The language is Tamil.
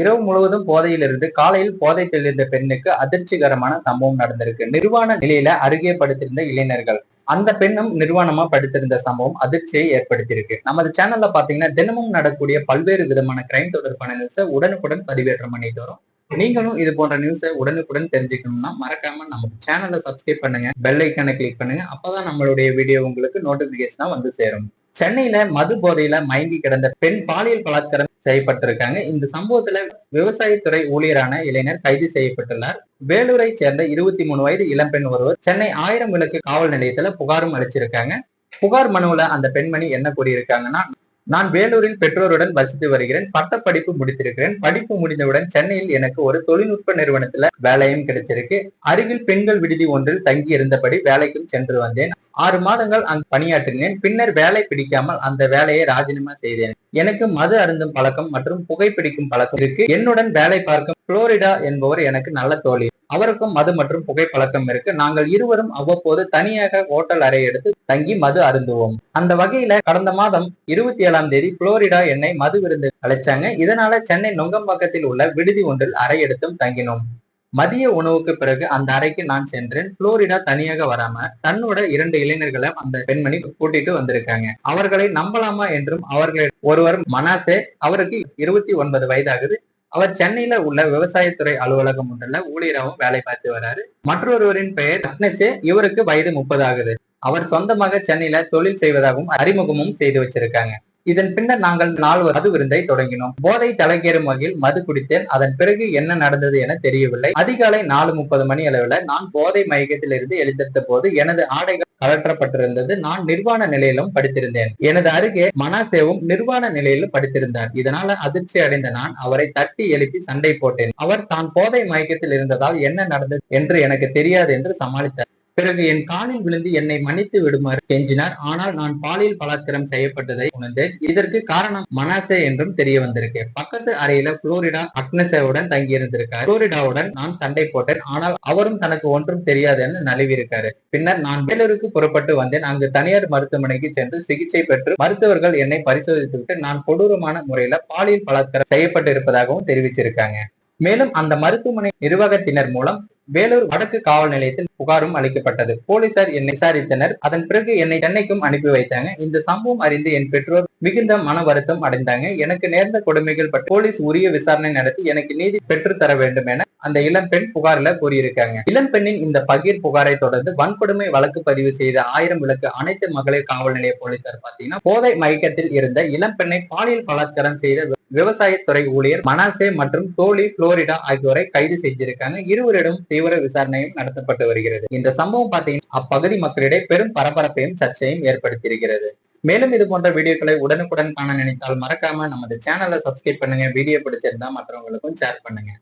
இரவு முழுவதும் போதையிலிருந்து காலையில் போதை தெளிந்த பெண்ணுக்கு அதிர்ச்சிகரமான சம்பவம் நடந்திருக்கு. நிர்வாண நிலையில அருகே படுத்திருந்த இளைஞர்கள். அந்த பெண்ணும் நிர்வாணமா படுத்திருந்த சம்பவம் அதிர்ச்சியை ஏற்படுத்தியிருக்கு. நமது சேனல்ல பாத்தீங்கன்னா தினமும் நடக்கூடிய பல்வேறு விதமான கிரைம் தொடர்பான நியூஸை உடனுக்குடன் பதிவேற்றம் பண்ணிட்டு வரும். நீங்களும் இது போன்ற நியூஸை உடனுக்குடன் தெரிஞ்சுக்கணும்னா மறக்காம நம்ம சேனலை சப்ஸ்கிரைப் பண்ணுங்க பெல் ஐக்கானை கிளிக் பண்ணுங்க. அப்பதான் நம்மளுடைய வீடியோ உங்களுக்கு நோட்டிபிகேஷனா வந்து சேரும். சென்னையில மது போதையில மயங்கி கிடந்த பெண் பாலியல் பலாத்காரம் செய்யப்பட்டிருக்காங்க. இந்த சம்பவத்துல விவசாயத்துறை ஊழியரான இளைஞர் கைது செய்யப்பட்டுள்ளார். வேலூரை சேர்ந்த இருபத்தி மூணு வயது இளம்பெண் ஒருவர் சென்னை ஆயிரம் விளக்கு காவல் நிலையத்துல புகாரும் அளிச்சிருக்காங்க. புகார் மனுவுல அந்த பெண்மணி என்ன கூறியிருக்காங்கன்னா நான் வேலூரில் பெற்றோருடன் வசித்து வருகிறேன். பட்டப்படிப்பு முடித்திருக்கிறேன். படிப்பு முடிந்தவுடன் சென்னையில் எனக்கு ஒரு தொழில்நுட்ப நிறுவனத்துல வேலையும் கிடைச்சிருக்கு. அருகில் பெண்கள் விடுதி ஒன்றில் தங்கி இருந்தபடி வேலைக்கும் சென்று வந்தேன். ஆறு மாதங்கள் அங்கு பணியாற்றினேன். பின்னர் வேலை பிடிக்காமல் அந்த வேலையை ராஜினாமா செய்தேன். எனக்கு மது அருந்தும் பழக்கம் மற்றும் புகைப்பிடிக்கும் பழக்கம் இருக்கு. என்னுடன் வேலை பார்க்கும் புளோரிடா என்பவர் எனக்கு நல்ல தோழி. அவருக்கும் மது மற்றும் புகைப்பழக்கம் இருக்கு. நாங்கள் இருவரும் அவ்வப்போது தனியாக ஹோட்டல் அறை எடுத்து தங்கி மது அருந்துவோம். அந்த வகையில கடந்த மாதம் இருபத்தி ஏழாம் தேதி புளோரிடா என்னை மது விருந்து அழைச்சாங்க. இதனால சென்னை நுங்கம்பாக்கத்தில் உள்ள விடுதி ஒன்றில் அறை எடுத்தும் தங்கினோம். மதிய உணவுக்கு பிறகு அந்த அறைக்கு நான் சென்றேன். புளோரிடா தனியாக வராம தன்னோட இரண்டு இளைஞர்களை அந்த பெண்மணி கூட்டிட்டு வந்திருக்காங்க. அவர்களை நம்பலாமா என்றும் அவர்கள் ஒருவர் மனாசே அவருக்கு இருபத்தி ஒன்பது வயதாகுது. அவர் சென்னையில உள்ள விவசாயத்துறை அலுவலகம் ஒன்றில் ஊழியராகவும் வேலை பார்த்து வர்றாரு மற்றொருவரின் பெயர் ரத்னசே இவருக்கு வயது முப்பது ஆகுது. அவர் சொந்தமாக சென்னையில தொழில் செய்வதாகவும் அறிமுகமும் செய்து வச்சிருக்காங்க. இதன் பின்னர் நாங்கள் நால்வர் மது விருந்தை தொடங்கினோம். போதை தலைக்கேறும் வகையில் மது குடித்தேன். அதன் பிறகு என்ன நடந்தது என தெரியவில்லை. அதிகாலை நாலு முப்பது மணி அளவில் நான் போதை மயக்கத்தில் இருந்து எழுந்திருந்த போது எனது ஆடைகள் கலற்றப்பட்டிருந்தது நான் நிர்வாண நிலையிலும் படித்திருந்தேன். எனது அருகே மனாசேவும் நிர்வாண நிலையிலும் படித்திருந்தார். இதனால அதிர்ச்சி அடைந்த நான் அவரை தட்டி எழுப்பி சண்டை போட்டேன். அவர் தான் போதை மயக்கத்தில் இருந்ததால் என்ன நடந்தது என்று எனக்கு தெரியாது என்று சமாளித்தார். பிறகு என் காலில் விழுந்து என்னை மன்னித்து விடுமாறு கெஞ்சினார். ஆனால் நான் பாலியல் பலாத்காரம் செய்யப்பட்டதை உணர்ந்தேன். இதற்கு காரணம் மனாசே என்றும் தெரிய வந்திருக்கு. பக்கத்து அறையில புளோரிடா அக்னசேவுடன் தங்கியிருந்திருக்கார். புளோரிடாவுடன் நான் சண்டை போட்டேன். ஆனால் அவரும் தனக்கு ஒன்றும் தெரியாது என நழுவியிருக்காரு. பின்னர் நான் வேலூருக்கு புறப்பட்டு வந்தேன். அங்கு தனியார் மருத்துவமனைக்கு சென்று சிகிச்சை பெற்று மருத்துவர்கள் என்னை பரிசோதித்துவிட்டு நான் கொடூரமான முறையில பாலியல் பலாத்காரம் செய்யப்பட்டு இருப்பதாகவும் தெரிவிச்சிருக்காங்க. மேலும் அந்த மருத்துவமனை நிர்வாகத்தினர் மூலம் வேலூர் வடக்கு காவல் நிலையத்தில் புகாரும் அளிக்கப்பட்டது. போலீசார் என்னை விசாரித்தனர். அதன் பிறகு என்னை சென்னைக்கும் அனுப்பி வைத்தாங்க. இந்த சம்பவம் அறிந்து என் பெற்றோர் மிகுந்த மன வருத்தம் அடைந்தாங்க. எனக்கு நேர்ந்த கொடுமைகள் பற்றி போலீஸ் உரிய விசாரணை நடத்தி எனக்கு நீதி பெற்று தர வேண்டும் என அந்த இளம் பெண் புகார்ல கூறியிருக்காங்க. இளம்பெண்ணின் இந்த பகீர் புகாரை தொடர்ந்து வன்கொடுமை வழக்கு பதிவு செய்த ஆயிரம் விளக்கு அனைத்து மகளிர் காவல் நிலைய போலீசார் பாத்தீங்கன்னா போதை மயக்கத்தில் இருந்த இளம்பெண்ணை பாலியல் பலாத்காரம் செய்த விவசாயத்துறை ஊழியர் மனாசே மற்றும் தோழி புளோரிடா ஆகியோரை கைது செஞ்சிருக்காங்க. இருவரிடம் தீவிர விசாரணையும் நடத்தப்பட்டு வருகிறது. இந்த சம்பவம் பாத்தீங்கன்னா அப்பகுதி மக்களிடையே பெரும் பரபரப்பையும் சர்ச்சையும் ஏற்படுத்தியிருக்கிறது. மேலும் இது போன்ற வீடியோக்களை உடனுக்குடன் காண நினைத்தால் மறக்காம நமது சேனலை சப்ஸ்கிரைப் பண்ணுங்க. வீடியோ பிடிச்சிருந்தா மற்றவங்களுக்கும் ஷேர் பண்ணுங்க.